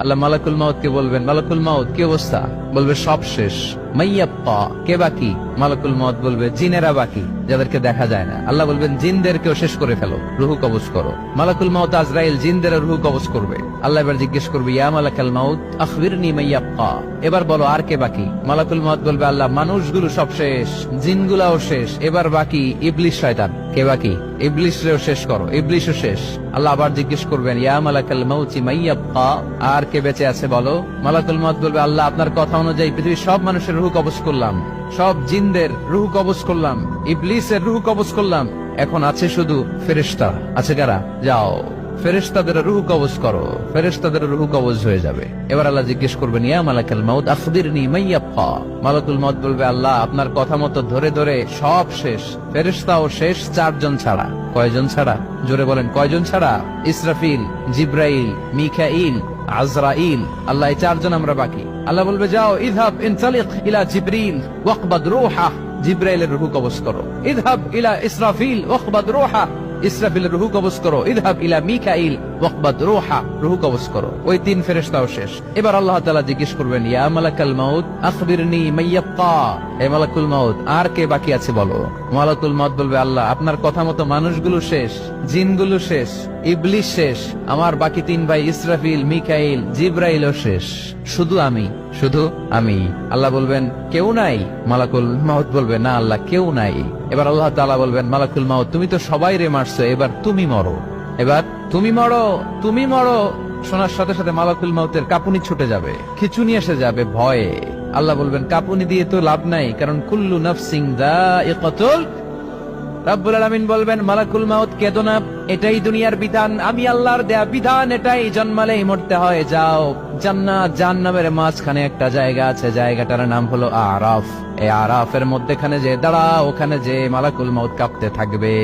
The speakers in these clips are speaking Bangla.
আল্লাহ মালাকুল মাউদকে বলবেন মালাকুল মাউদ কি অবস্থা? বলবে, সব শেষ। মাইয়াপ্পা, কে বাকি? মালাকুল মাউত বলবে, জিনেরা বাকি, যাদেরকে দেখা যায় না। আল্লাহ বলবেন, জিনদেরকেও শেষ করে ফেলো, রুহু কবজ করো। মালাকুল মাউত আজরাইল জিনদের রুহু কবজ করবে। আল্লাহ এবার জিজ্ঞেস করবে, ইয়া মালাকাল মাউত আখবিরনি মাইয়াপ্পা। এবার বলো, আর কে বাকি? মালাকুল মাউত বলবে, আল্লাহ, মানুষগুলো সব শেষ, জিনগুলাও শেষ, এবার বাকি ইবলিশ শয়তান। কে বাকি? ইবলিশরেও শেষ করো, ইবলিশও শেষ। আল্লাহ আবার জিজ্ঞেস করবেন, ইয়া মালাকাল মাউতি মাইয়াব্বা আর কে বেঁচে আছে বলো? মালাকুল মত বলবে, আল্লাহ, আপনার কথা অনুযায়ী পৃথিবীর সব মানুষের রুহ কবজ করলাম। সব জিনদের রুহ কবজ করলাম। ইবলিসের রুহ কবজ করলাম। এখন আছে শুধু ফেরেশতা। আছে কারা? যাও। ফেরেশতাদের রুহ কবজ করো। ফেরেশতাদের রুহ কবজ হয়ে যাবে। এবার আল্লাহ জিজ্ঞেস করবেন, ইয়া মালাকাল মাউত, আখবিরনি মাইয়াব্বা মালাকুল মাউত বলবে, আল্লাহ, আপনার কথা মতো ধরে ধরে সব শেষ। ফেরেশতাও শেষ, চারজন ছাড়া। কয়জন ছাড়া? জোরে বলেন, কয়জন ছাড়া? ইসরাফিল, জিব্রাইল, মিখাইল, আজরাইল। আল্লাহ, এই চারজন আমরা বাকি। আল্লাহ বলবে, যাও, ইদহাব ইনতালিক ইলা জিব্রিল, ওয়াকবাদ রূহা। জিব্রাইলের রুহু কবজ করো। ইদহাব ইলা ইসরাফিল, ওয়াকবাদ রূহা। ইসরাফিলের রুহু কবজ করো। ইদহাব ইলা মিকাইল, ওয়াকবাদ রূহা। রুহু কবজ করো। ওই তিন ফেরেশতাও শেষ। এবার আল্লাহ তাআলা জিজ্ঞেস করবেন, ইয়া মালাকাল মাউত, আখবিরনি মাইয়াক্কা হে মালাকুল মাউত, আর কে বাকি আছে বলো? মালাকুল মাউত বলবে, আল্লাহ, আপনার কথা মতো মানুষগুলো শেষ, জিনগুলো শেষ ইবলিশ শেষ, আমার বাকি তিন ভাই ইসরাফিল, মিকাইল, জিব্রাইলও শেষ। শুধু আমি। শুধু আমি। আল্লাহ বলবেন, কেউ নাই? মালাকুল মাহত বলবে না আল্লাহ, কেউ নাই। এবার আল্লাহ তাআলা বলবেন, মালাকুল মাহত তুমি তো সবাই রে মারছো, এবার তুমি মরো। এবার, তুমি মরো তুমি মরো। শোনার সাথে সাথে মালাকুল মাউতের কাপুনি ছুটে যাবে, খিচুনি এসে যাবে ভয়ে। আল্লাহ বলবেন, কাপুনি দিয়ে তো লাভ নাই, কারণ কুল্লু নাফসিং দাইকাতুল রাব্বুল আলামিন বলবেন, মালাকুল মাউত কেদো না এটাই দুনিয়ার বিধান। আমি আল্লাহর দেয়া বিধান, এটাই জন্মালেই মরতে হয়, যাও। জান্নাত, জাহান্নামের মাঝখানে একটা জায়গা আছে, জায়গাটার নাম হলো আরাফ। এই আরাফের মধ্যেখানে যে দাঁড়া ওখানে যে মালাকুল মাউত কাঁপতে থাকবে।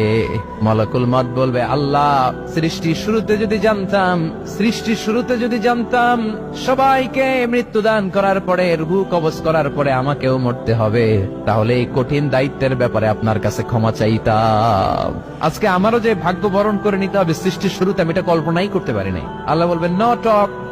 মালাকুল মাউত বলবে, আল্লাহ সৃষ্টির শুরুতে যদি জানতাম সৃষ্টির শুরুতে যদি জানতাম, সবাইকে মৃত্যুদান করার পরে, রুহু কবজ করার পরে আমাকেও মরতে হবে। তাহলে এই কঠিন দায়িত্বের ব্যাপারে আপনার কাছে ক্ষমা চাইতাম। আজকে আমারও যে ভাগ্য বরণ করে নিতে হবে সৃষ্টির শুরুতে আমি এটা কল্পনাই করতে পারি নাই আল্লাহ বলবেন, ন, টক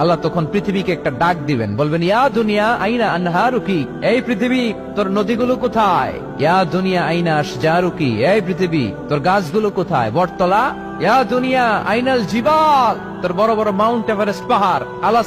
আল্লাহ তখন পৃথিবীকে একটা ডাক দিবেন। বলবেন, ইয়া দুনিয়া আইনা আনহারুকি, এই পৃথিবী, তোর নদীগুলো কোথায়? ইয়া দুনিয়া আইনা আশজারুকি, এই পৃথিবী, তোর গাছগুলো কোথায়? বটতলা, ইয়া দুনিয়া আইনাল জিবাল, তোর বড় বড় মাউন্ট এভারেস্ট পাহাড় আল্লাহ